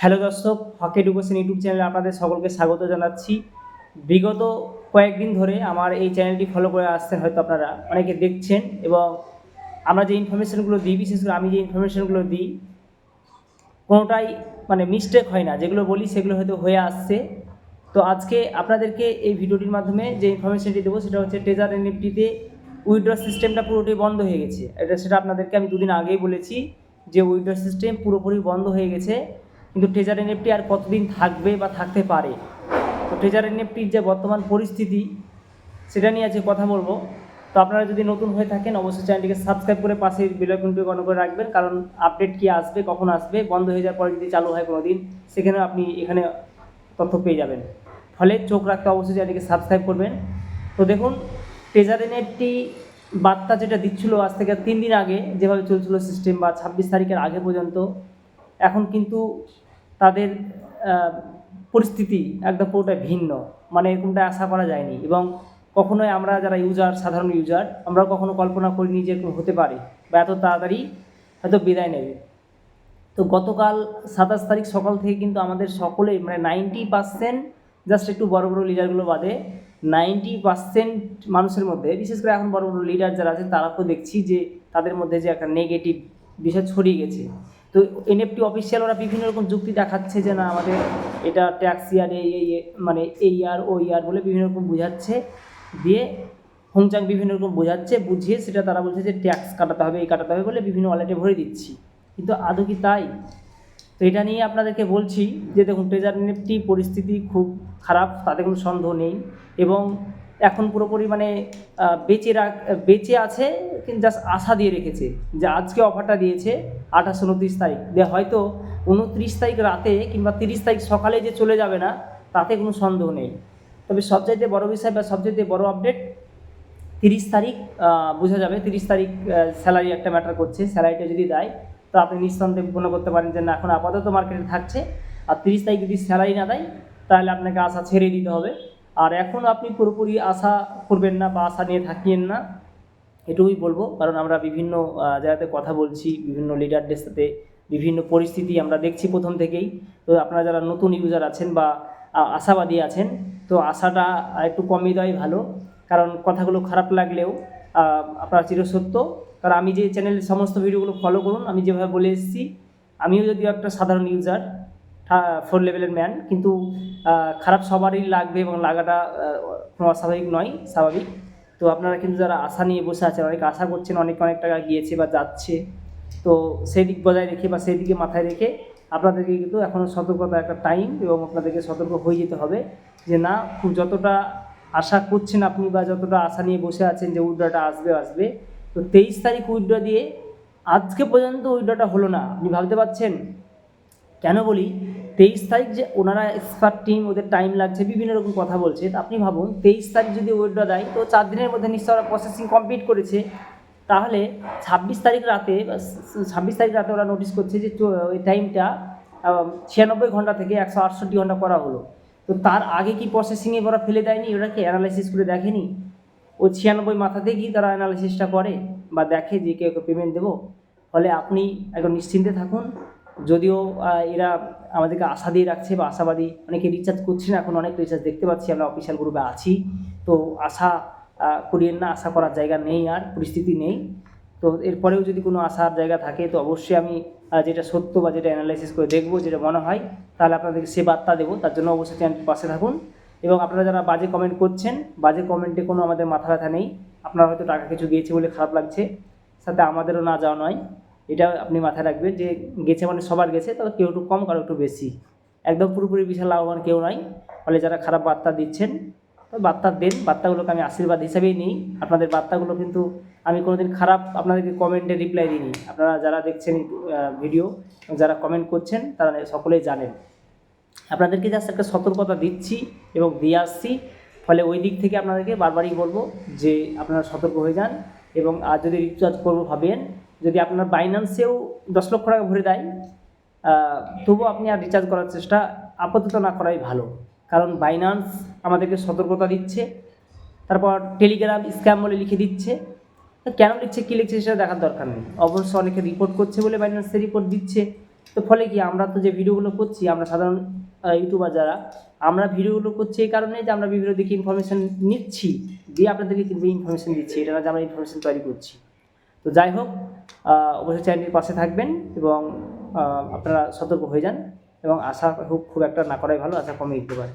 Hello দর্শক, hockey ডুকোশন YouTube চ্যানেলে আপনাদের সকলকে স্বাগত জানাচ্ছি। বিগত কয়েকদিন ধরে আমার এই চ্যানেলটি ফলো করে আসছেন হয়তো আপনারা অনেকে দেখছেন এবং আমরা যে ইনফরমেশনগুলো দিই, বিশেষ করে আমি যে ইনফরমেশনগুলো দিই, কোনোটাই মানে মিস্টেক হয় না। যেগুলো বলি সেগুলো হয়তো হয়ে আসছে। তো আজকে আপনাদেরকে এই ভিডিওটির মাধ্যমে যে ইনফরমেশনটি দেবো সেটা হচ্ছে ট্রেজার এনএফটিতে উইথড্র সিস্টেমটা পুরোটাই বন্ধ হয়ে গেছে। এটা সেটা আপনাদেরকে আমি দুদিন আগেই বলেছি যে উইথড্র সিস্টেম পুরোপুরি বন্ধ হয়ে গেছে। কিন্তু ট্রেজার এনএফটি আর কতদিন থাকবে বা থাকতে পারে? তো ট্রেজার এনএফটির যে বর্তমান পরিস্থিতি, সেটা নিয়ে আজকে কথা বলব। তো আপনারা যদি নতুন হয়ে থাকেন, অবশ্যই চ্যানেলটিকে সাবস্ক্রাইব করে পাশে বেলাইকনটি অন করে রাখবেন, কারণ আপডেট কি আসবে, কখন আসবে, বন্ধ হয়ে যাওয়ার পরে যদি চালু হয় কোনো দিন সেখানে আপনি এখানে তথ্য পেয়ে যাবেন। ফলে চোখ রাখতে অবশ্যই চ্যানেলটিকে সাবস্ক্রাইব করবেন। তো দেখুন ট্রেজার একটি বার্তা যেটা দিচ্ছিল আজ থেকে তিন দিন আগে, যেভাবে চলছিল সিস্টেম বা ছাব্বিশ তারিখের আগে পর্যন্ত, এখন কিন্তু তাদের পরিস্থিতি একদম পুরোটাই ভিন্ন। মানে এরকমটা আশা করা যায়নি। এবং কখনোই আমরা যারা ইউজার সাধারণ ইউজার আমরা কখনো কল্পনা করিনি যে এরকম হতে পারে বা এত তাড়াতাড়ি হয়তো বিদায় নেবে। তো গতকাল সাতাশ তারিখ সকাল থেকে কিন্তু আমাদের সকলেই মানে নাইনটি পার্সেন্ট জাস্ট একটু বড় বড় লিডারগুলো বাদে নাইনটি পার্সেন্ট মানুষের মধ্যে, বিশেষ করে এখন বড় বড় লিডার যারা আছে, তারা তো দেখছি যে তাদের মধ্যে যে একটা নেগেটিভ বিষয় ছড়িয়ে গেছে। তো এনএফটি অফিসিয়াল ওরা বিভিন্ন রকম যুক্তি দেখাচ্ছে যে না, আমাদের এটা ট্যাক্স ইয়ার এই এই মানে এই ইয়ার ওই ইয়ার বলে বিভিন্ন রকম বোঝাচ্ছে। দিয়ে হোমচাং বিভিন্ন রকম বোঝাচ্ছে, বুঝিয়ে সেটা তারা বলছে যে ট্যাক্স কাটাতে হবে, এই কাটাতে হবে বলে বিভিন্ন ওয়ালেটে ভরে দিচ্ছি। কিন্তু আদৌ কি তাই? তো এটা নিয়ে আপনাদেরকে বলছি যে দেখুন ট্রেজার নিফটি পরিস্থিতি খুব খারাপ, তাতে কোনো সন্দেহ নেই। এবং এখন পুরোপুরি মানে বেঁচে রাখ, বেঁচে আছে, কিন্তু জাস্ট আশা দিয়ে রেখেছে যে আজকে অফারটা দিয়েছে আঠাশ, উনত্রিশ তারিখ। যে হয়তো উনত্রিশ তারিখ রাতে কিংবা তিরিশ তারিখ সকালে যে চলে যাবে না, তাতে কোনো সন্দেহ নেই। তবে সবচাইতে বড় বিষয় বা সবচাইতে বড় আপডেট তিরিশ তারিখ বোঝা যাবে। তিরিশ তারিখ স্যালারি একটা ম্যাটার করছে। স্যালারিটা যদি দেয়, তো আপনি নিঃসন্দেহে মনে করতে পারেন যে না, এখন আপাতত মার্কেটে থাকছে। আর তিরিশ তারিখ যদি স্যালারি না দেয়, তাহলে আপনাকে আশা ছেড়ে দিতে হবে। আর এখন আপনি পুরোপুরি আশা করবেন না বা আশা নিয়ে থাকিয়েন না, এটুকুই বলব। কারণ আমরা বিভিন্ন জায়গাতে কথা বলছি, বিভিন্ন লিডারদের সাথে বিভিন্ন পরিস্থিতি আমরা দেখছি প্রথম থেকেই। তো আপনারা যারা নতুন ইউজার আছেন বা আশাবাদী আছেন, তো আশাটা একটু কমিয়ে দেওয়াই ভালো। কারণ কথাগুলো খারাপ লাগলেও আপনারা চিরসত্য। কারণ আমি যে চ্যানেলের সমস্ত ভিডিওগুলো ফলো করুন, আমি যেভাবে বলে এসেছি, আমিও যদিও একটা সাধারণ ইউজার ফোর লেভেলের ম্যান কিন্তু খারাপ সবারই লাগবে এবং লাগাটা কোনো অস্বাভাবিক নয়, স্বাভাবিক। তো আপনারা কিন্তু যারা আশা নিয়ে বসে আছেন, অনেক আশা করছেন অনেক অনেক টাকা গিয়েছে বা যাচ্ছে, তো সেই দিক বজায় রেখে বা সেই দিকে মাথায় রেখে আপনাদেরকে কিন্তু এখনও সতর্কতা একটা টাইম এবং আপনাদেরকে সতর্ক হয়ে যেতে হবে যে না, খুব যতটা আশা করছেন আপনি বা যতটা আশা নিয়ে বসে আছেন যে উইড্রটা আসবে আসবে, তো তেইশ তারিখ উইড্র দিয়ে আজকে পর্যন্ত উইড্রটা হলো না। আপনি ভাবতে পারছেন? কেন বলি? তেইশ তারিখ যে ওনারা এক্সপার্ট টিম ওদের টাইম লাগছে, বিভিন্ন রকম কথা বলছে। আপনি ভাবুন, তেইশ তারিখ যদি উইড্র দেয়, তো চার দিনের মধ্যে নিশ্চয় ওরা প্রসেসিং কমপ্লিট করেছে। তাহলে ছাব্বিশ তারিখ রাতে, ছাব্বিশ তারিখ রাতে ওরা নোটিস করছে যে ওই টাইমটা ছিয়ানব্বই ঘণ্টা থেকে একশো আটষট্টি ঘণ্টা করা হলো। তো তার আগে কি প্রসেসিংয়ে ওরা ফেলে দেয়নি? ওরা কি অ্যানালাইসিস করে দেখেনি? ও ছিয়ানব্বই মাথাতে কি তারা অ্যানালাইসিসটা করে বা দেখে যে কেউ পেমেন্ট দেবো? ফলে আপনি একদম নিশ্চিন্তে থাকুন। যদিও এরা আমাদেরকে আশা দিয়ে রাখছে বা আশাবাদী, অনেকে রিচার্জ করছে না, এখন অনেক রিচার্জ দেখতে পাচ্ছি, আমরা অফিসিয়াল গ্রুপে আছি। তো আশা করিয়েন না, আশা করার জায়গা নেই আর, পরিস্থিতি নেই। তো এরপরেও যদি কোনো আশার জায়গা থাকে, তো অবশ্যই আমি যেটা সত্য বা যেটা অ্যানালাইসিস করে দেখব, যেটা মনে হয়, তাহলে আপনাদেরকে সে বার্তা দেবো। তার জন্য অবশ্যই চ্যানেলটির পাশে থাকুন। এবং আপনারা যারা বাজে কমেন্ট করছেন, বাজে কমেন্টে কোনো আমাদের মাথা ব্যথা নেই। আপনার হয়তো টাকা কিছু গিয়েছে বলে খারাপ লাগছে। সাথে আমাদেরও না যাওয়া নয়। এটা আপনি মাথায় রাখবেন যে গেছে মানে সবার গেছে তবে কেউ একটু কম, কারও একটু বেশি। একদম পুরোপুরি বিশাল লাভবান কেউ নাই। ফলে যারা খারাপ বার্তা দিচ্ছেন বার্তা দেন। বার্তাগুলোকে আমি আশীর্বাদ হিসাবেই নিই। আপনাদের বার্তাগুলো কিন্তু আমি কোনোদিন খারাপ আপনাদেরকে কমেন্টে রিপ্লাই দিইনি। আপনারা যারা দেখছেন ভিডিও যারা কমেন্ট করছেন, তারা সকলেই জানেন। আপনাদেরকে জাস্ট একটা সতর্কতা দিচ্ছি এবং দিয়ে আসছি। ফলে ওই দিক থেকে আপনাদেরকে বারবারই বলব যে আপনারা সতর্ক হয়ে যান এবং, আর যদি রিচার্জ করব ভাবেন যদি আপনার বাইন্যান্সেও দশ লক্ষ টাকা ভরে দেয় তবুও আপনি আর রিচার্জ করার চেষ্টা আপাতত না করাই ভালো। কারণ বাইন্যান্স আমাদেরকে সতর্কতা দিচ্ছে, তারপর টেলিগ্রাম স্ক্যাম বলে লিখে দিচ্ছে। কেন লিখছে, কী লিখছে সেটা দেখার দরকার নেই। অবশ্য অনেকে রিপোর্ট করছে বলে বাইন্যান্সে রিপোর্ট দিচ্ছে। তো ফলে কি, আমরা তো যে ভিডিওগুলো করছি, আমরা সাধারণ ইউটিউবার যারা, আমরা ভিডিওগুলো করছি এই কারণে যে আমরা বিভিন্ন দিকে ইনফরমেশান নিচ্ছি, দিয়ে আপনাদেরকে কিন্তু ইনফরমেশান দিচ্ছি, এটা না যে আমরা ইনফরমেশান তৈরি করছি। তো যাই হোক অবশ্যই চ্যানেলটির পাশে থাকবেন এবং আপনারা সতর্ক হয়ে যান এবং আশা খুব একটা না করাই ভালো, আশা কমে দিতে পারে।